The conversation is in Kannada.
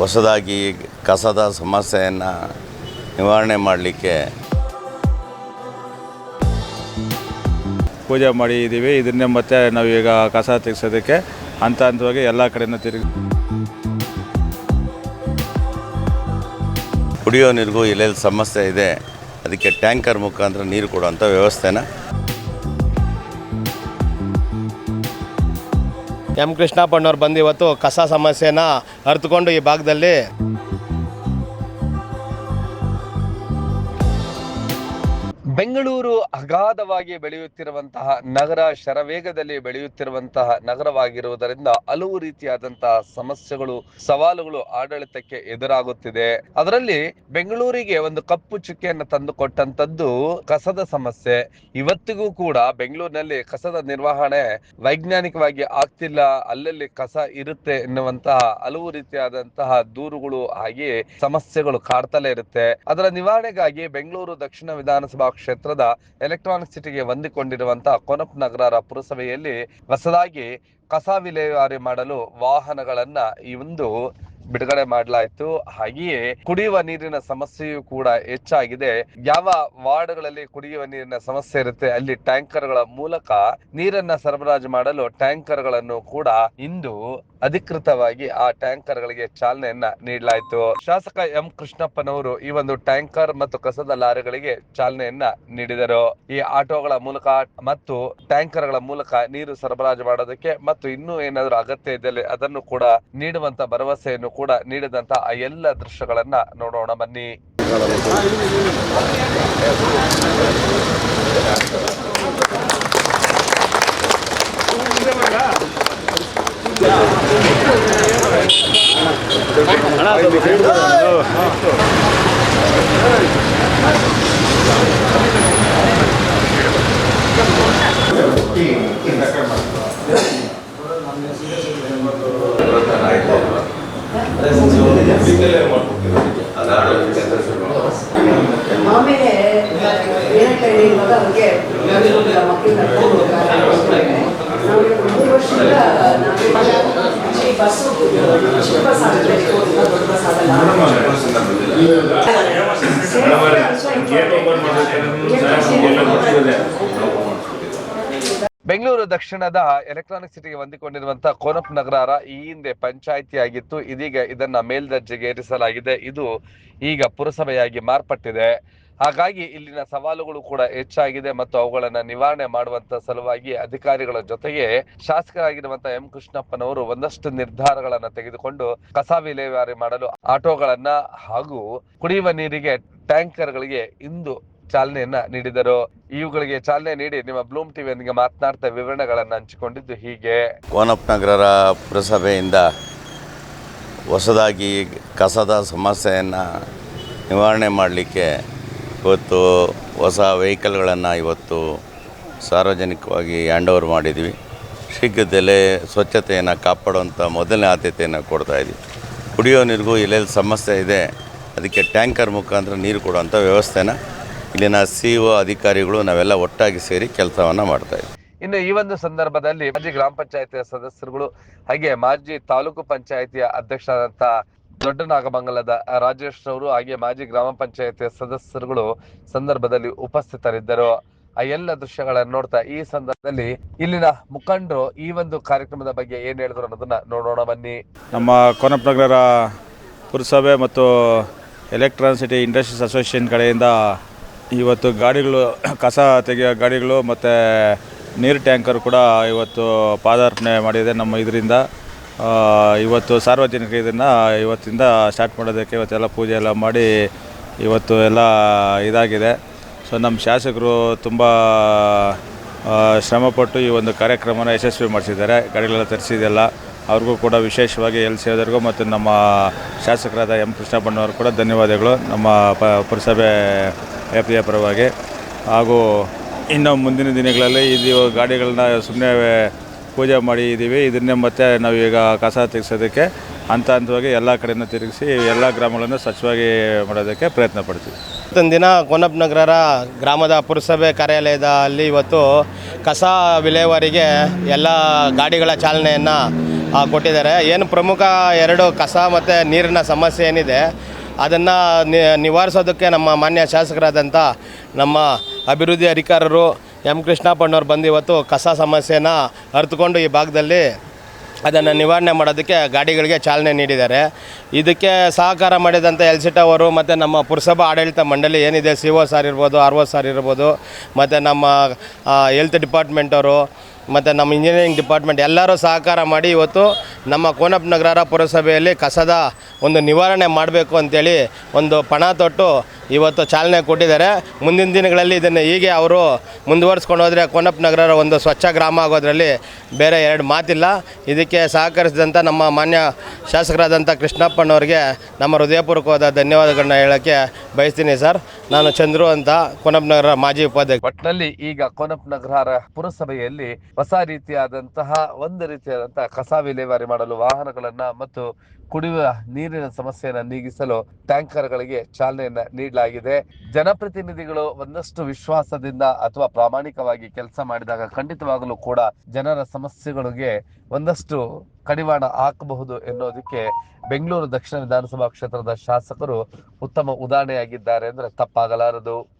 ಹೊಸದಾಗಿ ಕಸದ ಸಮಸ್ಯೆಯನ್ನು ನಿವಾರಣೆ ಮಾಡಲಿಕ್ಕೆ ಪೂಜೆ ಮಾಡಿದ್ದೀವಿ ಇದನ್ನೇ ಮತ್ತೆ ನಾವೀಗ ಕಸ ತೆಗೆಸೋದಕ್ಕೆ ಹಂತ ಹಂತವಾಗಿ ಎಲ್ಲ ಕಡೆಯೂ ತಿರುಗಿ ಕುಡಿಯೋ ನೀರಿಗೂ ಎಲ್ಲೆಲ್ಲಿ ಸಮಸ್ಯೆ ಇದೆ. ಅದಕ್ಕೆ ಟ್ಯಾಂಕರ್ ಮುಖಾಂತರ ನೀರು ಕೊಡುವಂಥ ವ್ಯವಸ್ಥೆನ ಎಂ ಕೃಷ್ಣಪ್ಪನವ್ರು ಬಂದು ಇವತ್ತು ಕಸ ಸಮಸ್ಯೆನ ಅರ್ಥಕೊಂಡು ಈ ಭಾಗದಲ್ಲಿ ಬೆಂಗಳೂರು ಅಗಾಧವಾಗಿ ಬೆಳೆಯುತ್ತಿರುವಂತಹ ನಗರ ಶರವೇಗದಲ್ಲಿ ಬೆಳೆಯುತ್ತಿರುವಂತಹ ನಗರವಾಗಿರುವುದರಿಂದ ಹಲವು ರೀತಿಯಾದಂತಹ ಸಮಸ್ಯೆಗಳು, ಸವಾಲುಗಳು ಆಡಳಿತಕ್ಕೆ ಎದುರಾಗುತ್ತಿದೆ. ಅದರಲ್ಲಿ ಬೆಂಗಳೂರಿಗೆ ಒಂದು ಕಪ್ಪು ಚುಕ್ಕೆಯನ್ನು ತಂದುಕೊಟ್ಟಂತದ್ದು ಕಸದ ಸಮಸ್ಯೆ. ಇವತ್ತಿಗೂ ಕೂಡ ಬೆಂಗಳೂರಿನಲ್ಲಿ ಕಸದ ನಿರ್ವಹಣೆ ವೈಜ್ಞಾನಿಕವಾಗಿ ಆಗ್ತಿಲ್ಲ. ಅಲ್ಲಲ್ಲಿ ಕಸ ಇರುತ್ತೆ ಎನ್ನುವಂತಹ ಹಲವು ರೀತಿಯಾದಂತಹ ದೂರುಗಳು ಹಾಗೆ ಸಮಸ್ಯೆಗಳು ಕಾಡ್ತಲೇ ಇರುತ್ತೆ. ಅದರ ನಿವಾರಣೆಗಾಗಿ ಬೆಂಗಳೂರು ದಕ್ಷಿಣ ವಿಧಾನಸಭಾ ಕ್ಷೇತ್ರದ ಎಲೆಕ್ಟ್ರಾನಿಕ್ ಸಿಟಿಗೆ ಹೊಂದಿಕೊಂಡಿರುವಂತಹ ಕೊನಪ್ ನಗರ ಪುರಸಭೆಯಲ್ಲಿ ಹೊಸದಾಗಿ ಕಸ ವಿಲೇವಾರಿ ಮಾಡಲು ವಾಹನಗಳನ್ನ ಈ ಒಂದು ಬಿಡುಗಡೆ ಮಾಡಲಾಯಿತು. ಹಾಗೆಯೇ ಕುಡಿಯುವ ನೀರಿನ ಸಮಸ್ಯೆಯೂ ಕೂಡ ಹೆಚ್ಚಾಗಿದೆ. ಯಾವ ವಾರ್ಡ್ಗಳಲ್ಲಿ ಕುಡಿಯುವ ನೀರಿನ ಸಮಸ್ಯೆ ಇರುತ್ತೆ, ಅಲ್ಲಿ ಟ್ಯಾಂಕರ್ಗಳ ಮೂಲಕ ನೀರನ್ನ ಸರಬರಾಜು ಮಾಡಲು ಟ್ಯಾಂಕರ್ಗಳನ್ನು ಕೂಡ ಇಂದು ಅಧಿಕೃತವಾಗಿ ಆ ಟ್ಯಾಂಕರ್ಗಳಿಗೆ ಚಾಲನೆಯನ್ನ ನೀಡಲಾಯಿತು. ಶಾಸಕ ಎಂ ಕೃಷ್ಣಪ್ಪನವರು ಈ ಒಂದು ಟ್ಯಾಂಕರ್ ಮತ್ತು ಕಸದ ಲಾರಿಗಳಿಗೆ ಚಾಲನೆಯನ್ನ ನೀಡಿದರು. ಈ ಆಟೋಗಳ ಮೂಲಕ ಮತ್ತು ಟ್ಯಾಂಕರ್ಗಳ ಮೂಲಕ ನೀರು ಸರಬರಾಜು ಮಾಡೋದಕ್ಕೆ ಮತ್ತು ಇನ್ನೂ ಏನಾದರೂ ಅಗತ್ಯ ಇದ್ದಲ್ಲಿ ಅದನ್ನು ಕೂಡ ನೀಡುವಂತ ಭರವಸೆಯನ್ನು ಕೂಡ ನೀಡಿದಂತ ಆ ಎಲ್ಲ ದೃಶ್ಯಗಳನ್ನ ನೋಡೋಣ ಬನ್ನಿ. ಆಮೇಲೆ ಏನಂತ ಹೇಳಿ ಇವಾಗ ಅವ್ರಿಗೆ? ಮಕ್ಕಳು ಬೆಂಗಳೂರು ದಕ್ಷಿಣದ ಎಲೆಕ್ಟ್ರಾನಿಕ್ ಸಿಟಿಗೆ ಹೊಂದಿಕೊಂಡಿರುವಂತಹ ಕೋನಪ್ ನಗರ ಈ ಹಿಂದೆ ಪಂಚಾಯಿತಿ ಆಗಿತ್ತು ಇದೀಗ ಇದನ್ನ ಮೇಲ್ದರ್ಜೆಗೆ ಏರಿಸಲಾಗಿದೆ ಇದು ಈಗ ಪುರಸಭೆಯಾಗಿ ಮಾರ್ಪಟ್ಟಿದೆ. ಹಾಗಾಗಿ ಇಲ್ಲಿನ ಸವಾಲುಗಳು ಕೂಡ ಹೆಚ್ಚಾಗಿದೆ ಮತ್ತು ಅವುಗಳನ್ನ ನಿವಾರಣೆ ಮಾಡುವಂತ ಸಲುವಾಗಿ ಅಧಿಕಾರಿಗಳ ಜೊತೆಗೆ ಶಾಸಕರಾಗಿರುವಂತಹ ಎಂ ಕೃಷ್ಣಪ್ಪನವರು ಒಂದಷ್ಟು ನಿರ್ಧಾರಗಳನ್ನ ತೆಗೆದುಕೊಂಡು ಕಸ ವಿಲೇವಾರಿ ಮಾಡಲು ಆಟೋಗಳನ್ನ ಹಾಗೂ ಕುಡಿಯುವ ನೀರಿಗೆ ಟ್ಯಾಂಕರ್ಗಳಿಗೆ ಇಂದು ಚಾಲನೆಯನ್ನ ನೀಡಿದರು. ಇವುಗಳಿಗೆ ಚಾಲನೆ ನೀಡಿ ನಿಮ್ಮ ಬ್ಲೂಮ್ ಟಿವಿಯೊಂದಿಗೆ ಮಾತನಾಡ್ತಾ ವಿವರಣೆಗಳನ್ನು ಹಂಚಿಕೊಂಡಿದ್ದು ಹೀಗೆ. ಕೋನಪ್ಪ ಪುರಸಭೆಯಿಂದ ಹೊಸದಾಗಿ ಕಸದ ಸಮಸ್ಯೆಯನ್ನು ನಿವಾರಣೆ ಮಾಡಲಿಕ್ಕೆ ಇವತ್ತು ಹೊಸ ವೆಹಿಕಲ್ಗಳನ್ನು ಇವತ್ತು ಸಾರ್ವಜನಿಕವಾಗಿ ಹ್ಯಾಂಡ್ ಓವರ್ ಮಾಡಿದ್ವಿ ಶೀಘ್ರದಲ್ಲೇ ಸ್ವಚ್ಛತೆಯನ್ನು ಕಾಪಾಡುವಂಥ ಮೊದಲನೇ ಆದ್ಯತೆಯನ್ನು ಕೊಡ್ತಾಯಿದ್ವಿ ಕುಡಿಯೋ ನೀರಿಗೂ ಎಲ್ಲೆಲ್ಲಿ ಸಮಸ್ಯೆ ಇದೆ. ಅದಕ್ಕೆ ಟ್ಯಾಂಕರ್ ಮುಖಾಂತರ ನೀರು ಕೊಡುವಂಥ ವ್ಯವಸ್ಥೆನ ಇಲ್ಲಿನ ಸಿ ಒ ಅಧಿಕಾರಿಗಳು ನಾವೆಲ್ಲ ಒಟ್ಟಾಗಿ ಸೇರಿ ಕೆಲಸವನ್ನು ಮಾಡ್ತಾಯಿದ್ವಿ ಇನ್ನು ಈ ಒಂದು ಸಂದರ್ಭದಲ್ಲಿ ಮಾಜಿ ಗ್ರಾಮ ಪಂಚಾಯತಿಯ ಸದಸ್ಯರುಗಳು ಹಾಗೆ ಮಾಜಿ ತಾಲೂಕು ಪಂಚಾಯತಿಯ ಅಧ್ಯಕ್ಷರಾದಂತ ದೊಡ್ಡ ನಾಗಮಂಗಲದ ರಾಜೇಶ್ ಅವರು ಹಾಗೆ ಮಾಜಿ ಗ್ರಾಮ ಪಂಚಾಯತಿಯ ಸದಸ್ಯರುಗಳು ಸಂದರ್ಭದಲ್ಲಿ ಉಪಸ್ಥಿತರಿದ್ದರು. ಆ ಎಲ್ಲ ದೃಶ್ಯಗಳನ್ನು ನೋಡ್ತಾ ಈ ಸಂದರ್ಭದಲ್ಲಿ ಇಲ್ಲಿನ ಮುಖಂಡರು ಈ ಒಂದು ಕಾರ್ಯಕ್ರಮದ ಬಗ್ಗೆ ಏನು ಹೇಳಿದ್ರು ಅನ್ನೋದನ್ನ ನೋಡೋಣ ಬನ್ನಿ. ನಮ್ಮ ಕೋನಪ್ಪನಗರ ಪುರಸಭೆ ಮತ್ತು ಎಲೆಕ್ಟ್ರಾನಿಸಿಟಿ ಇಂಡಸ್ಟ್ರೀಸ್ ಅಸೋಸಿಯೇಷನ್ ಕಡೆಯಿಂದ ಇವತ್ತು ಗಾಡಿಗಳು, ಕಸ ತೆಗೆಯೋ ಗಾಡಿಗಳು ಮತ್ತು ನೀರು ಟ್ಯಾಂಕರ್ ಕೂಡ ಇವತ್ತು ಪಾದಾರ್ಪಣೆ ಮಾಡಿದೆ ನಮ್ಮ ಇದರಿಂದ. ಇವತ್ತು ಸಾರ್ವಜನಿಕ ಇದನ್ನು ಇವತ್ತಿಂದ ಸ್ಟಾರ್ಟ್ ಮಾಡೋದಕ್ಕೆ ಇವತ್ತೆಲ್ಲ ಪೂಜೆ ಎಲ್ಲ ಮಾಡಿ ಇವತ್ತು ಎಲ್ಲ ಇದಾಗಿದೆ. ಸೊ ನಮ್ಮ ಶಾಸಕರು ತುಂಬ ಶ್ರಮಪಟ್ಟು ಈ ಒಂದು ಕಾರ್ಯಕ್ರಮನ ಯಶಸ್ವಿ ಮಾಡಿಸಿದ್ದಾರೆ. ಗಾಡಿಗಳೆಲ್ಲ ತರಿಸಿದೆಲ್ಲ. ಅವ್ರಿಗೂ ಕೂಡ ವಿಶೇಷವಾಗಿ ಎಲ್ ಸಿ ಅವರಿಗೂ ಮತ್ತು ನಮ್ಮ ಶಾಸಕರಾದ ಎಂ ಕೃಷ್ಣಪ್ಪನವರು ಕೂಡ ಧನ್ಯವಾದಗಳು ನಮ್ಮ ಪ, ಪುರಸಭೆ ವ್ಯಾಪ್ತಿಯ ಪರವಾಗಿ. ಹಾಗೂ ಇನ್ನು ಮುಂದಿನ ದಿನಗಳಲ್ಲಿ ಇದು ಗಾಡಿಗಳನ್ನ ಸುಮ್ಮನೆ ಪೂಜೆ ಮಾಡಿದ್ದೀವಿ ಇದನ್ನೇ ಮತ್ತೆ ನಾವೀಗ ಕಸ ತೆಗೆಸೋದಕ್ಕೆ ಹಂತ ಹಂತವಾಗಿ ಎಲ್ಲ ಕಡೆಯಿಂದ ತಿರುಗಿಸಿ ಎಲ್ಲ ಗ್ರಾಮಗಳನ್ನು ಸ್ವಚ್ಛವಾಗಿ ಮಾಡೋದಕ್ಕೆ ಪ್ರಯತ್ನ ಪಡ್ತೀವಿ. ಇವತ್ತೊಂದು ದಿನ ಕೋನಪ್ ನಗರ ಗ್ರಾಮದ ಪುರಸಭೆ ಕಾರ್ಯಾಲಯದ ಅಲ್ಲಿ ಇವತ್ತು ಕಸ ವಿಲೇವಾರಿಗೆ ಎಲ್ಲ ಗಾಡಿಗಳ ಚಾಲನೆಯನ್ನು ಕೊಟ್ಟಿದ್ದಾರೆ. ಏನು ಪ್ರಮುಖ ಎರಡು ಕಸ ಮತ್ತು ನೀರಿನ ಸಮಸ್ಯೆ ಏನಿದೆ, ಅದನ್ನು ನಿವಾರಿಸೋದಕ್ಕೆ ನಮ್ಮ ಮಾನ್ಯ ಶಾಸಕರಾದಂಥ ನಮ್ಮ ಅಭಿವೃದ್ಧಿ ಅಧಿಕಾರರು ಎಂ ಕೃಷ್ಣಪ್ಪಣ್ಣವ್ರು ಬಂದು ಇವತ್ತು ಕಸ ಸಮಸ್ಯೆನ ಅರಿತುಕೊಂಡು ಈ ಭಾಗದಲ್ಲಿ ಅದನ್ನು ನಿವಾರಣೆ ಮಾಡೋದಕ್ಕೆ ಗಾಡಿಗಳಿಗೆ ಚಾಲನೆ ನೀಡಿದ್ದಾರೆ. ಇದಕ್ಕೆ ಸಹಕಾರ ಮಾಡಿದಂಥ ಎಲ್ಸಿಟ್ ಅವರು, ಮತ್ತು ನಮ್ಮ ಪುರಸಭಾ ಆಡಳಿತ ಮಂಡಳಿ ಏನಿದೆ, ಸಿ ಒ ಸಾರ್ ಇರ್ಬೋದು, ಆರ್ ಒ ಸಾರ್ ಇರ್ಬೋದು, ಮತ್ತು ನಮ್ಮ ಹೆಲ್ತ್ ಡಿಪಾರ್ಟ್ಮೆಂಟವರು ಮತ್ತು ನಮ್ಮ ಇಂಜಿನಿಯರಿಂಗ್ ಡಿಪಾರ್ಟ್ಮೆಂಟ್ ಎಲ್ಲರೂ ಸಹಕಾರ ಮಾಡಿ ಇವತ್ತು ನಮ್ಮ ಕೋನಪ್ಪ ನಗರ ಪುರಸಭೆಯಲ್ಲಿ ಕಸದ ಒಂದು ನಿವಾರಣೆ ಮಾಡಬೇಕು ಅಂತೇಳಿ ಒಂದು ಪಣ ತೊಟ್ಟು ಇವತ್ತು ಚಾಲನೆ ಕೊಟ್ಟಿದ್ದಾರೆ. ಮುಂದಿನ ದಿನಗಳಲ್ಲಿ ಇದನ್ನು ಹೀಗೆ ಅವರು ಮುಂದುವರಿಸ್ಕೊಂಡು ಹೋದರೆ ಕೋನಪ್ಪ ನಗರ ಒಂದು ಸ್ವಚ್ಛ ಗ್ರಾಮ ಆಗೋದರಲ್ಲಿ ಬೇರೆ ಎರಡು ಮಾತಿಲ್ಲ. ಇದಕ್ಕೆ ಸಹಕರಿಸಿದಂಥ ನಮ್ಮ ಮಾನ್ಯ ಶಾಸಕರಾದಂಥ ಕೃಷ್ಣಪ್ಪನವ್ರಿಗೆ ನಮ್ಮ ಹೃದಯಪೂರ್ವಕವಾದ ಧನ್ಯವಾದಗಳನ್ನ ಹೇಳೋಕ್ಕೆ ಬಯಸ್ತೀನಿ ಸರ್. ನಾನು ಚಂದ್ರು ಅಂತ ಕೋನಪ್ಪ ನಗರ ಮಾಜಿ ಉಪಾಧ್ಯಕ್ಷ. ಒಟ್ಟಿನಲ್ಲಿ ಈಗ ಕೋನಪ್ಪ ನಗರ ಪುರಸಭೆಯಲ್ಲಿ ಹೊಸ ರೀತಿಯಾದಂತಹ, ಒಂದು ರೀತಿಯಾದಂತಹ ಕಸ ವಿಲೇವಾರಿ ಮಾಡಲು ವಾಹನಗಳನ್ನ ಮತ್ತು ಕುಡಿಯುವ ನೀರಿನ ಸಮಸ್ಯೆಯನ್ನ ನೀಗಿಸಲು ಟ್ಯಾಂಕರ್ಗಳಿಗೆ ಚಾಲನೆಯನ್ನ ನೀಡಲಾಗಿದೆ. ಜನಪ್ರತಿನಿಧಿಗಳು ಒಂದಷ್ಟು ವಿಶ್ವಾಸದಿಂದ ಅಥವಾ ಪ್ರಾಮಾಣಿಕವಾಗಿ ಕೆಲಸ ಮಾಡಿದಾಗ ಖಂಡಿತವಾಗಲೂ ಕೂಡ ಜನರ ಸಮಸ್ಯೆಗಳಿಗೆ ಒಂದಷ್ಟು ಕಡಿವಾಣ ಹಾಕಬಹುದು ಎನ್ನುವುದಕ್ಕೆ ಬೆಂಗಳೂರು ದಕ್ಷಿಣ ವಿಧಾನಸಭಾ ಕ್ಷೇತ್ರದ ಶಾಸಕರು ಉತ್ತಮ ಉದಾಹರಣೆಯಾಗಿದ್ದಾರೆ. ಅಂದ್ರೆ ತಪ್ಪಾಗಲಾರದು.